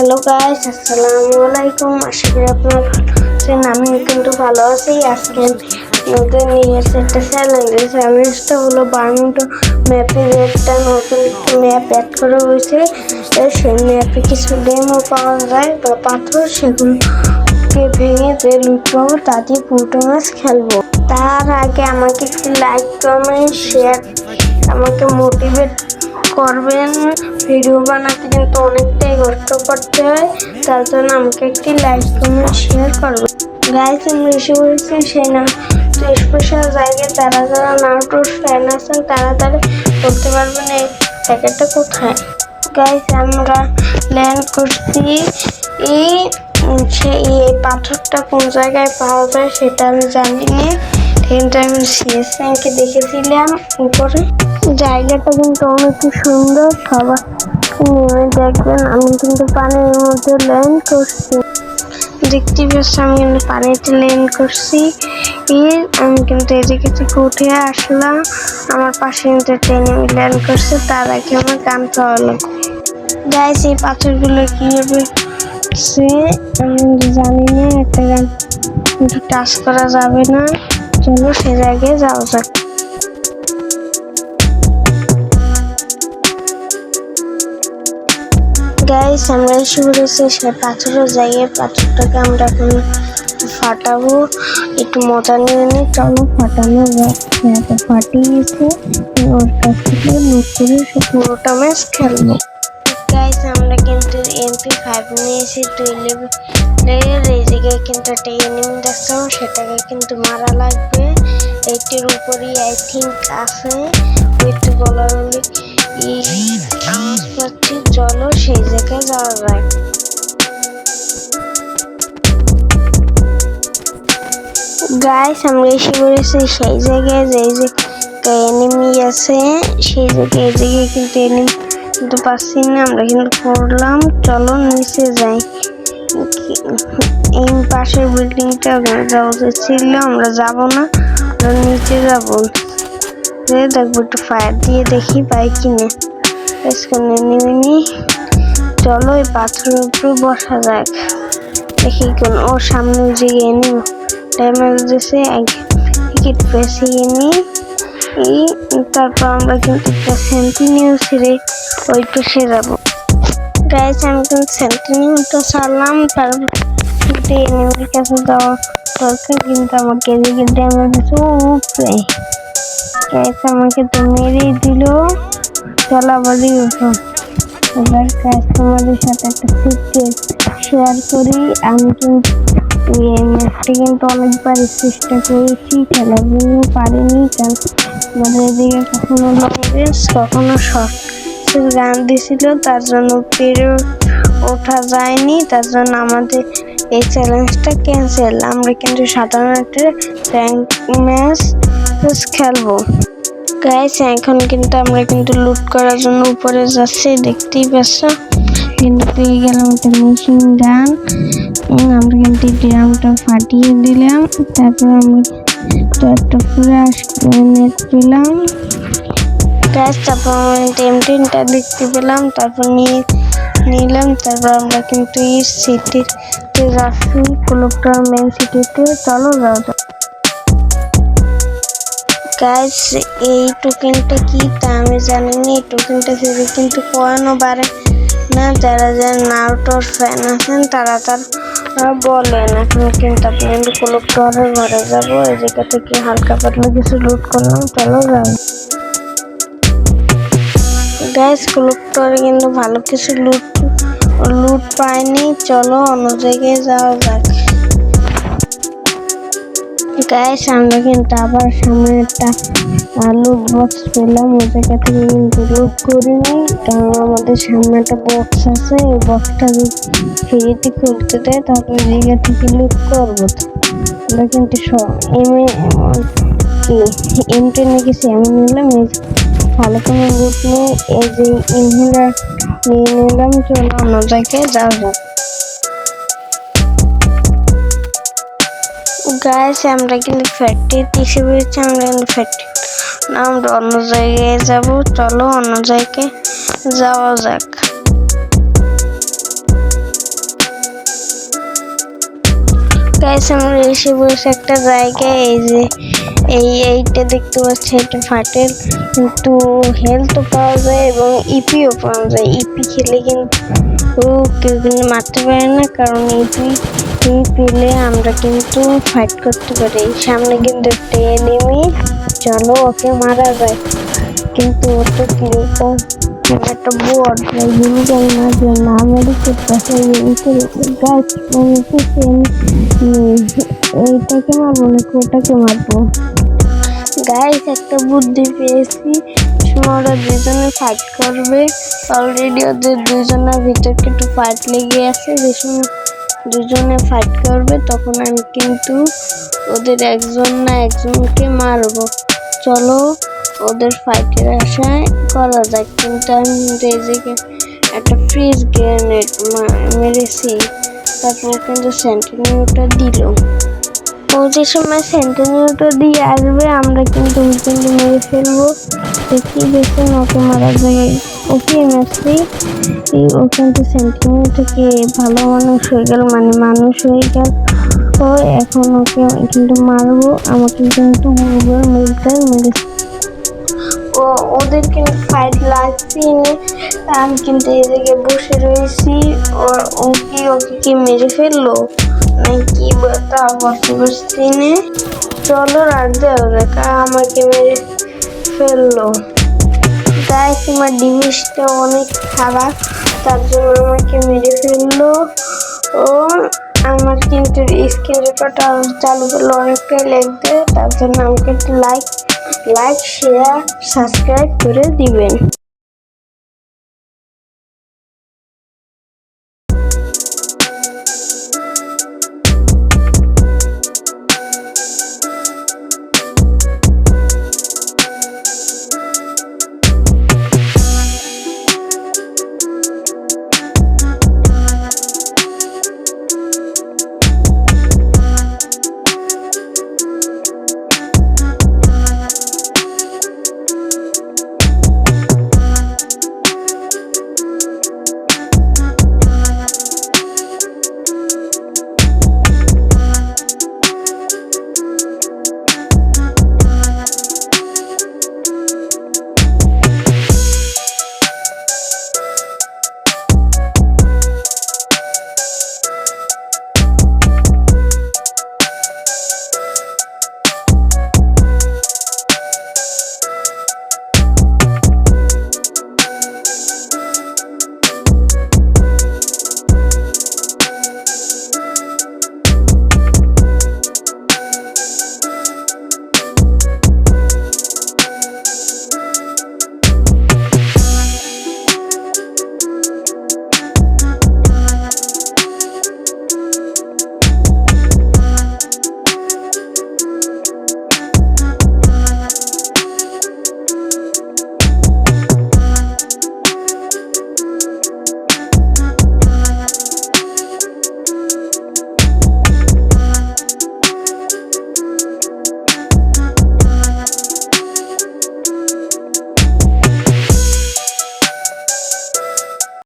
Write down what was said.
Hello guys আসসালামু আলাইকুম। আশা করি আপনারা আছেন আমি কিন্তু ভালো আছি। আজকে নতুন নিয়ে এসে একটা চ্যালেঞ্জ চ্যালেঞ্জটা হলো বার্মিংটন ম্যাপে একটা নতুন ম্যাপ অ্যাড করা হয়েছে। সেই ম্যাপে কিছু ডেমো পাওয়া যায়। বা পাথর সেগুলোকে ভেঙে যে লুট পাবো, তা দিয়ে পুরোটো ম্যাচ খেলব। তার আগে আমাকে একটি লাইক কমেন্ট শেয়ার আমাকে মোটিভেট করবেন। ভিডিও বানাতে কিন্তু অনেকটাই কষ্ট করতে হয়। তার জন্য আমাকে একটি লাইক কমেন্ট শেয়ার করবেন গাইস আমি এসে বলেছি সেই না তো স্পেশাল জায়গায়। যারা যারা নাটোর ফ্যান আছেন তারা তারা করতে পারবেন এই প্যাকেটটা কোথায়। গাইস আমরা ল্যান্ড করছি। এই সেই এই পাথরটা কোন জায়গায় পাওয়া যায় সেটা আমি জানি না। কিন্তু আমি সিএস ব্যাংকে দেখেছিলাম, উপরে। জায়গাটা কিন্তু অনেক সুন্দর। সবাই নেমে দেখবেন, আমি কিন্তু পানির মধ্যে ল্যান্ড করছি। দেখতে পাচ্ছি আমি কিন্তু পানিতে ল্যান্ড করছি। আমি কিন্তু এদিকে থেকে উঠে আসলাম। আমার পাশে কিন্তু ট্রেনে ল্যান্ড করছে। তার আগে আমার গান পাওয়া লাগবে। গাইস এই পাথরগুলো কীভাবে সে, আমি জানি না, একটা গান কিন্তু টাচ করা যাবে না। চলো সে জায়গায় যাওয়া যাক। গাইস আমরা এসে পড়েছি সে পাথরের জায়গায় পাথরটাকে আমরা এখন ফাটাবো। একটু মজা নিয়ে নিই চলো ফাটানো যাক। ফাটিয়েছে ওর কাছ থেকে সে পুরোটা ম্যাচ খেলব গাইস, আমরা কিন্তু এমপি ফাইভ নিয়েছি দুই লেভেলের এই জায়গায় কিন্তু একটা এনিমি দেখছিলাম সেটাকে কিন্তু মারা লাগবে। এইটির উপরেই আই থিঙ্ক আছে ওইটি বলার আওয়াজ পাচ্ছি চলো সেই জায়গায় যাওয়া যায় গাইস, আমরা এসে পড়েছি সেই জায়গায় যে যে এনিমি আছে, সেই জায়গায়, এই জায়গায় কিন্তু এনিমি কিন্তু পাচ্ছি না আমরা কিন্তু করলাম চলো নিচে যাই। এই পাশের বিল্ডিংটা যাওয়া ছিল, আমরা যাব না, আমরা নিচে যাব। দেখব একটু ফায়ার দিয়ে দেখি পাই কিনে। এখানে নেমে নি। চলো এই পাথরের উপরে বসা যাক। দেখি কোন ও সামনে যে এনে ড্যামেজ দিছে টিকিট পেছিয়ে নি এই তারপর আমরা কিন্তু একটা সেন্টিনিউ ছিঁড়ে ওই পেশে যাব। গাইস আমি কিন্তু সেন্টিনিউটা সারলাম তারপর এনিমির কাছে যাওয়া দরকার, কিন্তু আমাকে এদিকে ড্যামেজ উপরে গাইস আমাকে তো মেরেই দিল। চলা বলি উঠো এবার গাইস তোমাদের সাথে একটা সিক্রেট শেয়ার করি। আমি কিন্তু এই ম্যাচটি কিন্তু অনেকবার চেষ্টা করেছি খেলার জন্য পারিনি, কারণ এদিকে কখনো লং রেঞ্জ কখনো শর্ট গান দিছিল তার জন্য পেরে ওঠা যায়নি, তার জন্য আমাদের এই চ্যালেঞ্জটা ক্যান্সেল আমরা কিন্তু সাধারণ একটা ম্যাচ খেলব। গাইস এখন কিন্তু আমরা কিন্তু লুট করার জন্য উপরে যাচ্ছি, দেখতেই পাচ্ছ। কিন্তু পেয়ে গেলাম একটা মেশিন গান আমরা কিন্তু ড্রামটা ফাটিয়ে দিলাম। তারপর আমরা একটা ফ্লাশ নেট পেলাম গাছ তারপর আমরা টেম টেনটা দেখতে পেলাম। তারপর নিয়ে নিলাম। তারপর আমরা কিন্তু এই সিটিতে যাচ্ছি। কোলোকটা মেন সিটিতে চলো যাও যাও এই টোকেনটা কি? তা আমি জানি না। এই টোকেনটা থেকে কিন্তু কয়েনও বাড়ে না, যারা যে নারুটোর ফ্যান আছেন, তারা তার বলেন। এখন কিন্তু আপনি কলক কোলেক্টরের ঘরে যাব, এই জায়গা থেকে হালকা পাতলা কিছু লুট করলাম, চলো যাই। গ্যাস কোলেক্টরে কিন্তু ভালো কিছু লুট লুট পাইনি, চলো অন্য জায়গায় যাওয়া যাক। গাইস, আমরা কিন্তু আবার সামনে একটা লুট বক্স পেলাম। জায়গা থেকে কিন্তু লুট করিনি, কারণ আমাদের সামনে একটা বক্স আছে। ওই বক্সটা ফ্রিতে খুলতে দেয় ওই জায়গা থেকে লুট করব আমরা কিন্তু কি এম টেনে গেছি এমন নিলাম, এই ভালো কোনো লুট নেই। এই যে ইনহেলার নিয়ে নিলাম, চলো অন্য জায়গায় যাওয়া গাছ আমরা কিন্তু ফ্যাক্টরি দেখে পেয়েছি আমরা কিন্তু ফ্যাক্টরি না আমরা অন্য জায়গায় যাব। চলো অন্য জায়গায় যাওয়া যাক। গাছ আমরা এসে বসে একটা জায়গায়, এই যে, এই এইটা দেখতে পাচ্ছি, এটা ফাটেল। কিন্তু হেলথও পাওয়া যায় এবং ইপিও পাওয়া যায়। ইপি খেলে কিন্তু কেউ কিন্তু মারতে পারে না, কারণ ইপি পেলে আমরা কিন্তু ফাইট করতে পারি। সামনে কিন্তু একটা এনিমি চলো ওকে মারা যায়। কিন্তু ও তো কীরকম একটা এগুলো জানি না গাছ ওটাকে মারবো? একটা বুদ্ধি পেয়েছি। ওরা দুজনে ফাইট করবে। অলরেডি ওদের দুজনের ভিতর একটু ফাইট লেগে আছে। যে সময় দুজনে ফাইট করবে, তখন আমি কিন্তু ওদের একজন না একজনকে মারব। চলো ওদের ফাইটের আশায় করা যাক। কিন্তু আমি রেজেকে একটা ফ্রিজ গ্রেনেড মেরেছি। তারপর কিন্তু সেন্টিমিটার দিল। যে সময় সেন্টিনিউটা দিয়ে আসবে, আমরা কিন্তু কিন্তু মেরে ফেলব। দেখি দেখি ওকে মারা যাবে। ওকে মারছি ও কিন্তু সেন্টিনিউটাকে ভালো মানুষ হয়ে গেল মানে মানুষ হয়ে গেল। তো এখন ওকে কিন্তু মারবো। আমাকে কিন্তু গুগল মিলটাই মেরেছে ও ওদের কিন্তু ফাইট লাগছে আমি কিন্তু জায়গায় বসে রয়েছি। ওর ও কি ওকে কি মেরে ফেলল? নাকি তা বসে বসতে নে। চলো রাত দেওয়া যাক, আমাকে মেরে ফেলল। তাই তোমার ডিভিসটা অনেক খারাপ, তার জন্য আমাকে মেরে ফেলল। ও, আমার কিন্তু স্ক্রিন রেকর্ডটা চালু করলে অনেকটাই লাগবে, তার জন্য আমাকে একটু লাইক লাইক শেয়ার সাবস্ক্রাইব করে দিবেন।